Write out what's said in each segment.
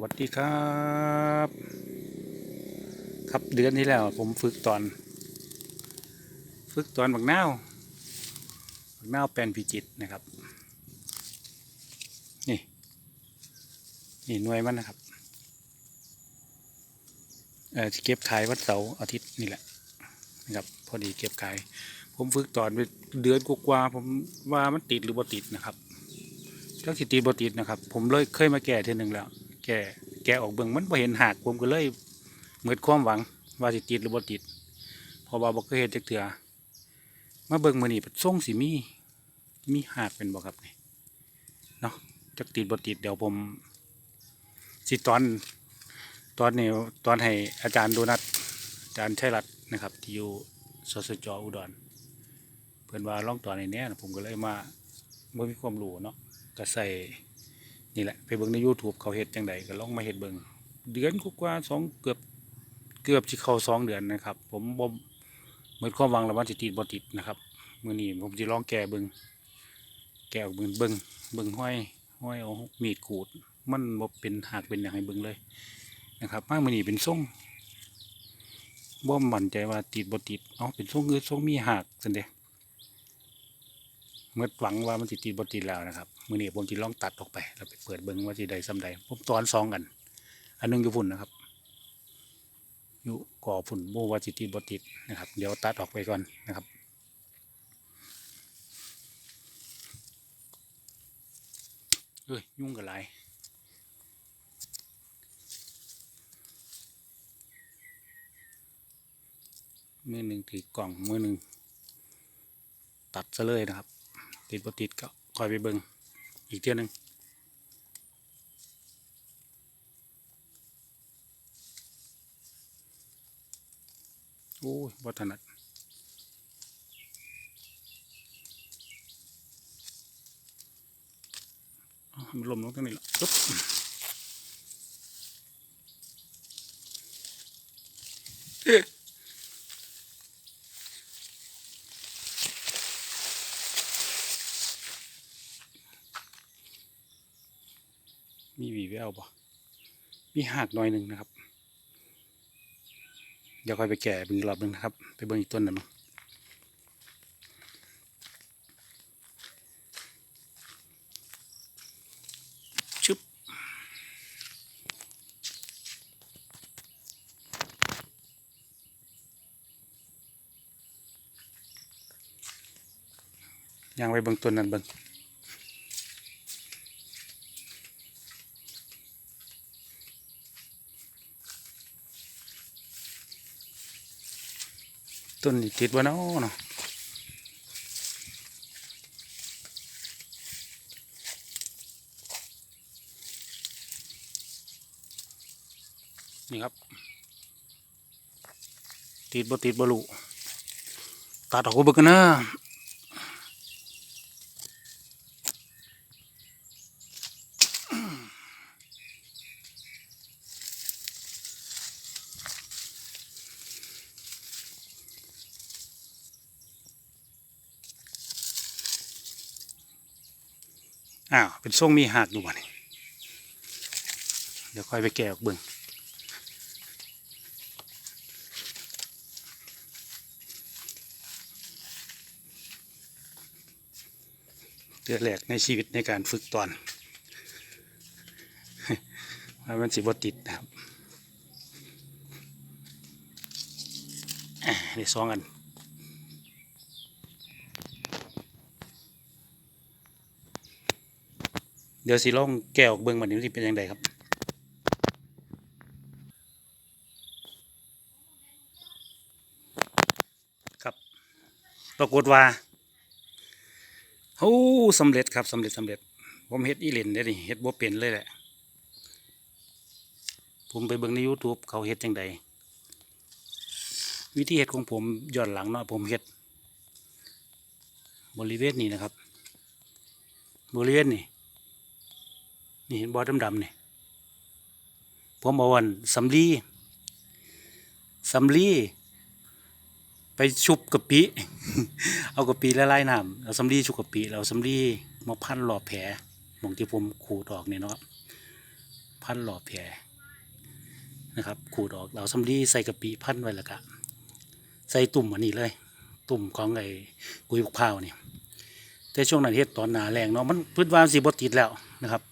วัสดีครับ ครับเดือนที่แล้ว ผมฝึกตอน ฝึกตอนบักนาวบักนาวแปลนพิจิตนะครับ นี่ นี่หน่วยมันนะครับเออเก็บขายวันเสาร์อาทิตย์นี่แหละนะครับ พอดีเก็บขาย ผมฝึกตอนเดือนกว่าผมว่ามันติดหรือบ่ติดนะครับจักสิตีบติดนะครับ ผมเลยเคยมาแก้ทีหนึ่งแล้ว แก้แก้ออกเบิ่งมันบ่เห็นหักผมก็เลยเหมือนความหวังว่าสิติดหรือบ่ติดพอว่าบ่เคยเห็นจักเถื่อมาเบิ่งมือนี้เป็นทรงสิมีมีหักเป็นบ่ครับนี่เนาะจักติดบ่ติดเดี๋ยวผมสิตอนตอนนี้ตอนให้อาจารย์โดนัทอาจารย์ชัยรัตน์นะครับที่อยู่สสจอุดรเพิ่อนว่าล่องตอนในนี้ผมก็เลยมาบ่มีความรู้เนาะก็ใส่ นี่แหละ ไปเบิ่งใน YouTube เขาเฮ็ดจังใดก็ลองมาเฮ็ดเบิ่งเดือนกว่าสองเกือบเกือบสิเข้าสองเดือนนะครับ ผมบ่หมดความหวังแล้วว่าสิติดบ่ติดนะครับมื้อนี้ผมสิลองแก้เบิ่งแก้ออกเบิ่งเบิ่งเบิ่งห้อยห้อยเอามีดขูด มันบ่เป็นหักเป็นหยังให้เบิ่งเลยนะครับมามื้อนี้เป็นทรงบ่มั่นใจว่าติดบ่ติด เอาเป็นทรงคือทรงมีหักซั่นเด้ เมื่อหวังว่ามันสิติดบติดแล้วนะครับมือนี้ผมจะลองตัดออกไปแล้วไปเปิดเบิ้งว่าสิใดซ้ำใดผมตอนซองกัน อันหนึงอยู่ฝุ่นนะครับอยู่ก่อฝุ่นโบว่าสิติดบติดนะครับ เดี๋ยวตัดออกไปก่อนนะครับเอ้ยยุ่งกับไรมือหนึ่งถือกล่องมือหนึ่งตัดซะเลยนะครับ ติดบ่ติดก็คอยไปเบิงอีกเที่ยวหนึงโอ้ยบ่ถนัดมันลมลงตรงนี้ละปึ๊บเอ๊ะ มีหวีแววบ่มีหักหน่อยหนึ่งนะครับ เดี๋ยวค่อยไปแก่เบิ่งอีกรอบหนึ่งนะครับ ไปเบิ่งอีกต้นหนึ่งชึบยังไปเบิ่งต้นนั้นเบิ่ง ต้นนี้ติดบ่เนาะเนาะนี่ครับ ติดบ่ติดบ่ลูตัดออกก็เบิกันนะ อ้าวเป็นทรงมีหักอยู่วะนี่เดี๋ยวค่อยไปแกะออกเบิ่งเดือนแรกในชีวิตในการฝึกตอนว่ามันสิบติดนะครับอ่าได้สองอัน เดี๋ยวสิลองแกะออกเบิ่งมันนี้สิเป็นยังไงครับครับ ปรากฏว่าโอ้สำเร็จครับสำเร็จสำเร็จ ผมเฮ็ดอีเลนได้นี่เฮ็ดบ่เป็นเลยแหละ ผมไปเบิ่งใน YouTube เขาเฮ็ดจังใดวิธีเฮ็ดของผมย้อนหลังเนาะผมเฮ็ดบริเวณนี้นะครับ บริเวณนี้ นี่เห็นบอดำๆนี่ผมเอาวันสำลีสำลีไปชุบกะปิ เอากะปิละลายน้ำเอาสำลีชุบกะปิเอาสำลีมาพันรอแผลหมองที่ผมขูดออกเนี่ยเนาะพันหล่อแผลนะครับ ขูดออกเราสำลีใส่กะปิพันไว้แล้วก็ใส่ตุ่มอันนี้เลย ตุ่มของไอ้กุยบุกพร้าวนี่แต่ช่วงนั้นเฮ็ดตอนหนาแรงเนาะมันพื้นวานสิบ่ติดแล้วนะครับ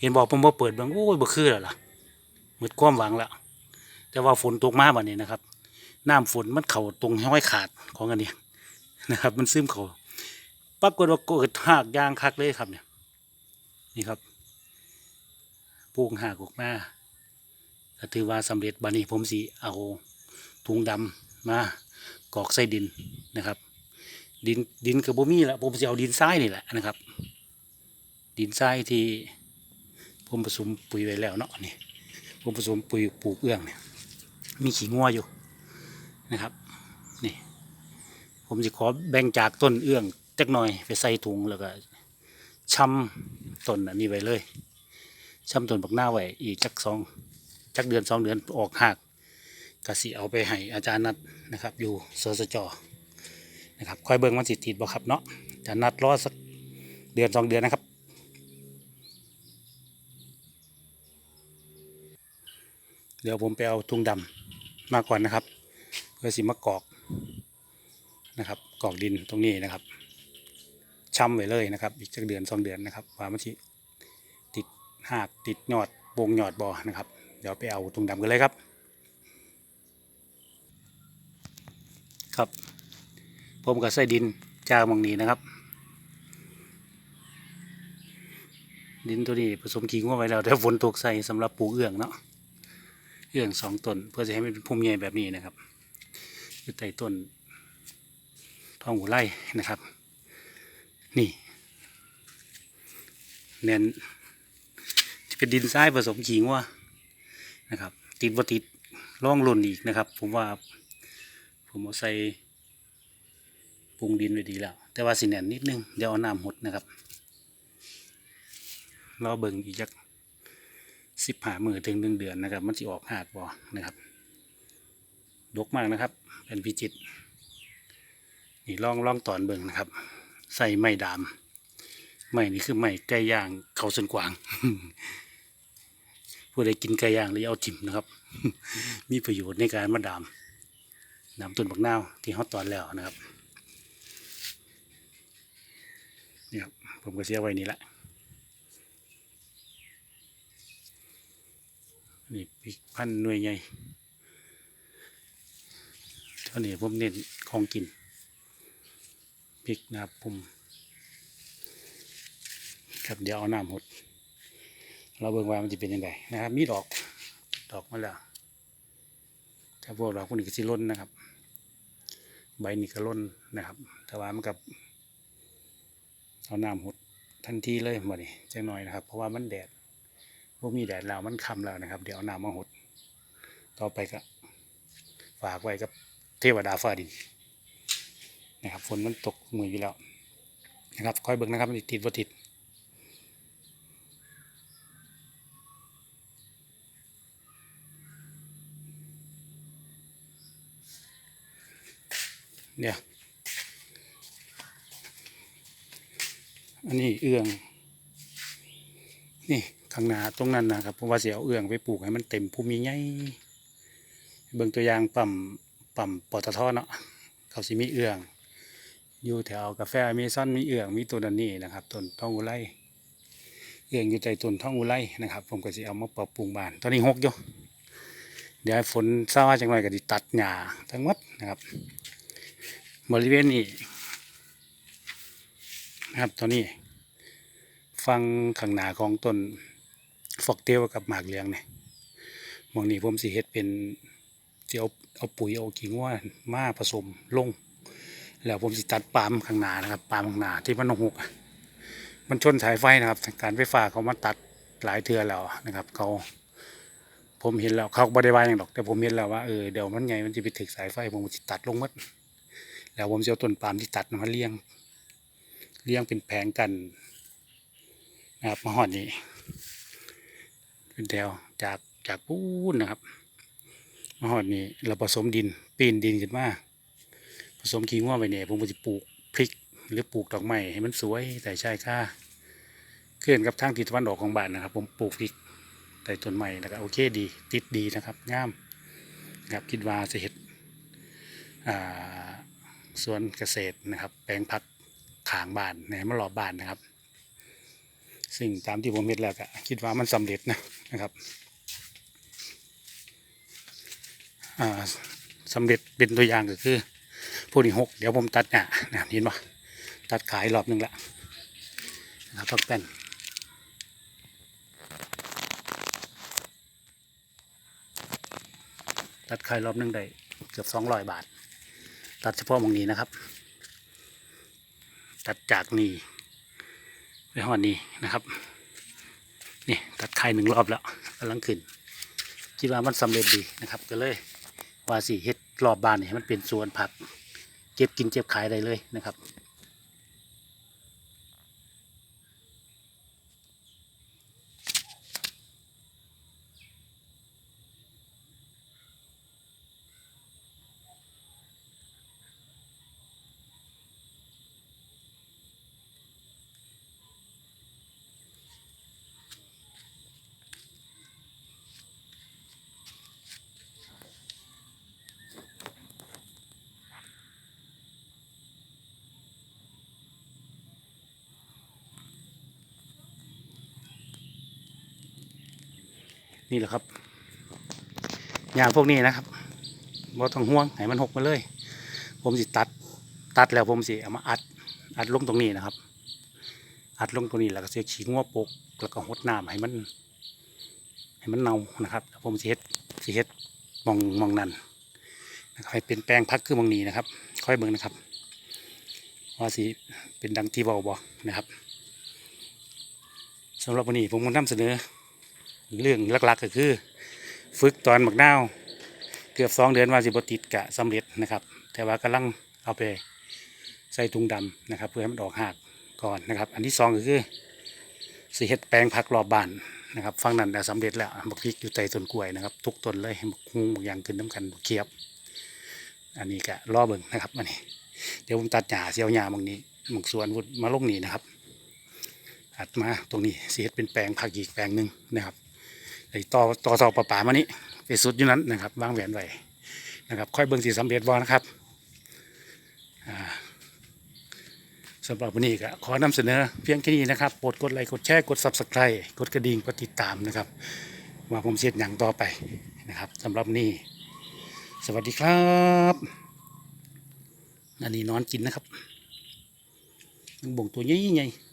เห็นบอกผมบ่าเปิดเบิ่งโอ้ยบ่คือแล้วล่ะหมดความหวังแล้วแต่ว่าฝนตกมาบัดนี้นะครับ น้ำฝนมันเข้าตรงห้อยขาดของอันนี้นะครับ มันซึมเข้าปรากฏว่าเกิดหากยางคักเลยครับเนี่ย นี่ครับปลูกหากออกมาก็ถือว่าสำเร็จบัดนี้ผมสิเอาถุงดำมากรอกใส่ดินนะครับ ดินดินกับบ่มีละผมสิเอาดินทรายนี่แหละนะครับ ดินทรายที่ ผมผสมปุ๋ยไว้แล้วเนาะนี่ผมผสมปุ๋ยปลูกเอื้องเนี่ยมีขี้งัวอยู่นะครับนี่ผมจะขอแบ่งจากต้นเอื้องจักหน่อยไปใส่ถุงแล้วก็ช้ำต้นอันนี้ไว้เลยช้ำต้นบักหน้าไว้อีกจักสองจักเดือนสองเดือนออกหากก็สิเอาไปให้อาจารย์นัดนะครับ อยู่สสจนะครับคอยเบิ่งวันสิติดบ่ครับเนาะอาจารย์นัดรอสักเดือนสองเดือนนะครับ ดี๋ยวผมไปเอาถุงดำมาก่อนนะครับ เพื่อสิมากอกนะครับกอกดินตรงนี้นะครับช้ำไว้เลยนะครับ อีกสักเดือนสองเดือนนะครับว่ามันสิติดหากติดยอดโปงยอดบ่อนะครับ เดี๋ยวไปเอาถุงดำกันเลยครับ ครับ ผมก็ใส่ดินจ้ามองนี้นะครับดินตัวนี้ผสมขี้งัวไว้แล้วแต่ฝนตกใส่สำหรับปลูกเอื้องเนาะ เอื้องสองต้น เพื่อจะให้มันเป็นพุ่มใหญ่แบบนี้นะครับอยู่ใต้ต้นทองหัวไร่นะครับ นี่แน่นจะเป็นดินทรายผสมขิงว่านะครับ ติดบ่ติดร่องหล่นอีกนะครับ ผมว่าผมเอาใส่ปรุงดินไว้ดีแล้ว แต่ว่าสิแน่นนิดนึงเดี๋ยวเอาน้ำหดนะครับรอเบิ่งอีกจัก สิบหามือถึงหนึ่งเดือนนะครับ มันจะออกหากบ่นะครับ ดกมากนะครับ เป็นพิจิตรนี่ลองลองตอนเบิ่งนะครับ ใส่ไม้ดามไม้นี่คือไม้ไก่ย่างเขาส่วนกวาง ผู้ใดกินไก่ย่างหรือเอาจิ้มนะครับ มีประโยชน์ในการมาดามดามต้นบักนาวที่เขาตอนแล้วนะครับนี่ครับผมก็เสียไว้นี่แหละ นี่พริกพันหน่วยใหญ่เท่านี้ผมเน้นของกินพริกนะครับผมครับเดี๋ยวเอาน้ำหด เราเบิ่งว่ามันจะเป็นยังไงนะครับ มีดอกดอกมาแล้วถ้าพวกดอกพวกนี้ก็สิล้นนะครับ ใบนี่ก็ล้นนะครับแต่ว่ามันกับเอาน้ำหดทันทีเลยมาดิจังหน่อยนะครับ เพราะว่ามันแดด พวกมีแดดแล้วมันคำแล้วนะครับ เดี๋ยวเอาน้ำมาหด ต่อไปก็ ฝากไว้กับเทวดาฟ้าดินนะครับฝนมันตกมืออยู่แล้ว นะครับคอยเบิ่งนะครับติดบ่ติดเดี๋ยอันนี้เอื้อง นี่ข้างหน้าตรงนั้นนะครับผมว่าเสียเอาเอื้องไปปลูกให้มันเต็มภูมิใหญ่เบิ่งตัวอย่างปั๊มปั๊มปตทเนาะเขาสิมีเอื้อง อยู่แถวกาแฟอเมซอนมีเอื้องมีตัวนันนี่นะครับต้นท่องอุไรเอื้องอยู่ใจต้นท่องอุไรนะครับ ผมก็สิเอามาปรับปรุงบ้าน ตอนนี้หกอยู่เดี๋ยวฝนซาจังหน่อยก็สิตัดหญ้าทั้งหมดนะครับ บริเวณนี้นะครับตอนนี้ ฟังข้างหน้าของต้นฟอกเทลกับหมากเหลียงเนี่ยมองนี้ผมสิเฮ็ดเป็นสิเอาเอาปุ๋ยเอากิ่งว่ามาผสมลง แล้วผมสิตัดปาล์มข้างหน้านะครับปาล์มข้างหน้าที่มันหกมันชนสายไฟนะครับการไฟฟ้าเขามาตัดหลายเทือแล้วนะครับ เขา ผมเห็นแล้วเขาบริวารอย่างดอก แต่ผมเห็นแล้วว่าเออเดี๋ยวมันไงมันจะไปถึกสายไฟผมสิตัดลงหมดแล้วผมจะเอาต้นปาล์มที่ตัดมาเลี้ยงเลี้ยงเป็นแผงกัน นะครับมาหอดนี้เป็นแถวจากจากปูนนะครับมาหอดนี้เราผสมดินปีนดินขึ้นมาผสมขี้ง่วไปเนี่ยผมจะปลูกพริกหรือปลูกดอกไม้ให้มันสวยแต่ใช่ค่าเคลื่อนกับทางทิศตะวันออกของบ้านนะครับ ผมปลูกพริกต้ต้นไม้แล้วก็โอเคดี ติดดีนะครับงามนะครับคิดว่าจะเห็ดอ่าสวนเกษตรนะครับ แปลงผักขางบ้านในมารอบบ้านนะครับ ซึ่งตามที่ผมเห็นแล้วก็คิดว่ามันสำเร็จนะนะครับอ่าสำเร็จเป็นตัวอย่างก็คือผู้ที่หกเดี๋ยวผมตัดเนี่ยนะเห็นปะตัดขายรอบหนึงละนะครับพักแป้นตัดขายรอบหนึงได้เกือบสองร้อยบาท ตัดเฉพาะมองนี้นะครับ ตัดจากนี่ ไปหอดนี้นะครับ นี่ตัดไข่หนึ่งรอบแล้วกำลังขึ้นคิดว่ามันสำเร็จดีนะครับ ก็เลยว่าสิเฮ็ดรอบบ้านเนี่ยมันเป็นสวนผัก เก็บกินเก็บขายได้เลยนะครับ นี่แหละครับยางพวกนี้นะครับบ่ต้องห่วงให้มันหกมาเลย ผมสิตัดตัดแล้วผมสิเอามาอัดอัดลงตรงนี้นะครับ อัดลงตรงนี้แล้วก็เสียขีงัวปก แล้วก็หดน้ำให้มัน ให้มันเน่านะครับผมสิเฮ็ดสิเฮ็ดมองมองนั่นนะครับให้เป็นแปลงพักคือมองนี้นะครับ ค่อยเบิ่งนะครับว่าสิเป็นดังที่เบาบ่นะครับสำหรับวันนี้ผมก็นำเสนอ เรื่องหลักๆก็คือ ฝึกตอนหมักนาวเกือบสองเดือนว่าสิบติดกะสำเร็จนะครับ แต่ว่ากำลังเอาไปใส่ถุงดำนะครับ เพื่อให้มันออกหากก่อนนะครับ อันที่สองก็คือสีเฮ็ดแปลงผักรอบบานนะครับฟังนั้นแต่สำเร็จแล้วบักพริกอยู่ใต้ต้นกล้วยนะครับ ทุกต้นเลยให้บักฮุงบักอยางขึ้นน้ำกันบักเขียบ อันนี้ก็รอเบิ่งนะครับอันนี้เดี๋ยวผมตัดหญ้าเสียวหญ้าบางนี้บางส่วนวุดมาลงนี่นะครับอัดมาตรงนี้สีเฮ็ดเป็นแปลงผักอีกแปลงหนึ่งนะครับ ไอ้ต่อต่อต่อปลาป่ามานี่ไปสุดอยู่นั้นนะครับวางแหวนไว้นะครับค่อยเบิ่งสีสำเร็จบ่นะครับอ่าสำหรับวันนี้ก็ขอนำเสนอเพียงแค่นี้นะครับโปรดกดไลค์กดแชร์กด subscribe กดกระดิ่งกดติดตามนะครับว่าผมเสร็จอย่างต่อไปนะครับสำหรับนี้ สวัสดีครับอันนี้นอนกินนะครับบ่งตัวใหญ่ๆ